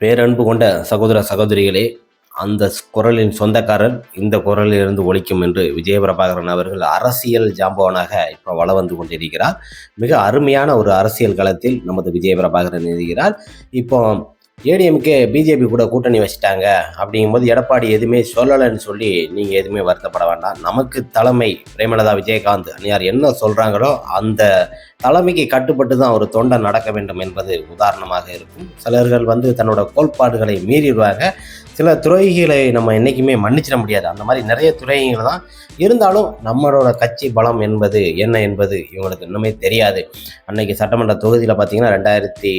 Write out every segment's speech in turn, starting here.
பேரன்பு கொண்ட சகோதர சகோதரிகளே அந்த குரலின் சொந்தக்காரர் இந்த குரலிலிருந்து ஒழிக்கும் என்று விஜயபிரபாகரன் அவர்கள் அரசியல் ஜாம்பவனாக இப்போ வள வந்து கொண்டிருக்கிறார். மிக அருமையான ஒரு அரசியல் களத்தில் நமது விஜயபிரபாகரன் இருக்கிறார். இப்போ ஏடிஎம்கே பிஜேபி கூட கூட்டணி வச்சுட்டாங்க அப்படிங்கும்போது எடப்பாடி எதுவுமே சொல்லலைன்னு சொல்லி நீங்கள் எதுவுமே வருத்தப்பட வேண்டாம். நமக்கு தலைமை பிரேமலதா விஜயகாந்த் யார் என்ன சொல்கிறாங்களோ அந்த தலைமைக்கு கட்டுப்பட்டு தான் ஒரு தொண்டை நடக்க வேண்டும் என்பது உதாரணமாக இருக்கும். சிலர்கள் வந்து தன்னோட கோட்பாடுகளை மீறிடுவாங்க. சில துறைகளை நம்ம என்றைக்குமே மன்னிச்சிட முடியாது. அந்த மாதிரி நிறைய துறைகள் தான் இருந்தாலும் நம்மளோட கட்சி பலம் என்பது என்ன என்பது இவங்களுக்கு இன்னுமே தெரியாது. அன்னைக்கு சட்டமன்ற தொகுதியில் பார்த்தீங்கன்னா ரெண்டாயிரத்தி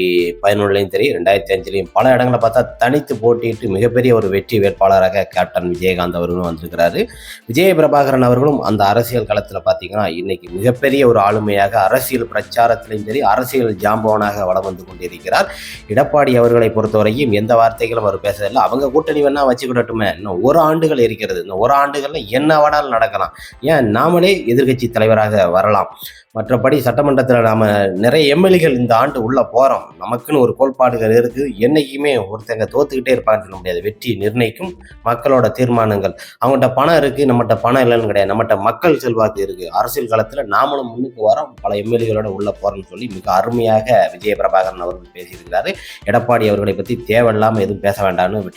பதினொன்றுலையும் சரி ரெண்டாயிரத்தி அஞ்சுலையும் பல இடங்களை பார்த்தா தனித்து போட்டியிட்டு மிகப்பெரிய ஒரு வெற்றி வேட்பாளராக கேப்டன் விஜயகாந்த் அவர்களும் வந்திருக்கிறாரு. விஜய பிரபாகரன் அவர்களும் அந்த அரசியல் களத்தில் பார்த்தீங்கன்னா இன்னைக்கு மிகப்பெரிய ஒரு ஆளுமையாக அரசியல் பிரச்சாரத்திலையும் சரி அரசியல் ஜாம்பவனாக வளம் வந்து கொண்டிருக்கிறார். எடப்பாடி அவர்களை பொறுத்தவரையும் எந்த வார்த்தைகளும் அவர் பேசவில்லை. அவங்க கூட்டணி வேணா வச்சுக்கிடட்டுமே. இன்னும் ஒரு ஆண்டுகள் இருக்கிறது. இந்த ஒரு ஆண்டுகள்ல என்ன வேணாலும் நடக்கலாம். ஏன்? நாமளே எதிர்க்கட்சி தலைவராக வரலாம். மற்றபடி சட்டமன்றத்தில் நாம் நிறைய எம்எல்ஏகள் இந்த ஆண்டு உள்ளே போகிறோம் நமக்குன்னு ஒரு கோட்பாடுகள் இருக்குது என்றைக்குமே ஒருத்தங்க தோத்துக்கிட்டே இருப்பாங்கன்னு சொல்ல முடியாது. வெற்றி நிர்ணயிக்கும் மக்களோட தீர்மானங்கள். அவங்கள்ட்ட பணம் இருக்குது நம்மகிட்ட பணம் இல்லைன்னு கிடையாது. நம்மகிட்ட மக்கள் செல்வாக்கு இருக்குது அரசியல் காலத்தில் நாமளும் முன்னுக்கு வரோம். பல எம்எல்ஏகளோட உள்ளே போகிறோம்னு சொல்லி மிக அருமையாக விஜய பிரபாகரன் அவர்கள் பேசியிருக்கிறாரு. எடப்பாடி அவர்களை பற்றி தேவையில்லாமல் எதுவும் பேச வேண்டாம்னு விட்டு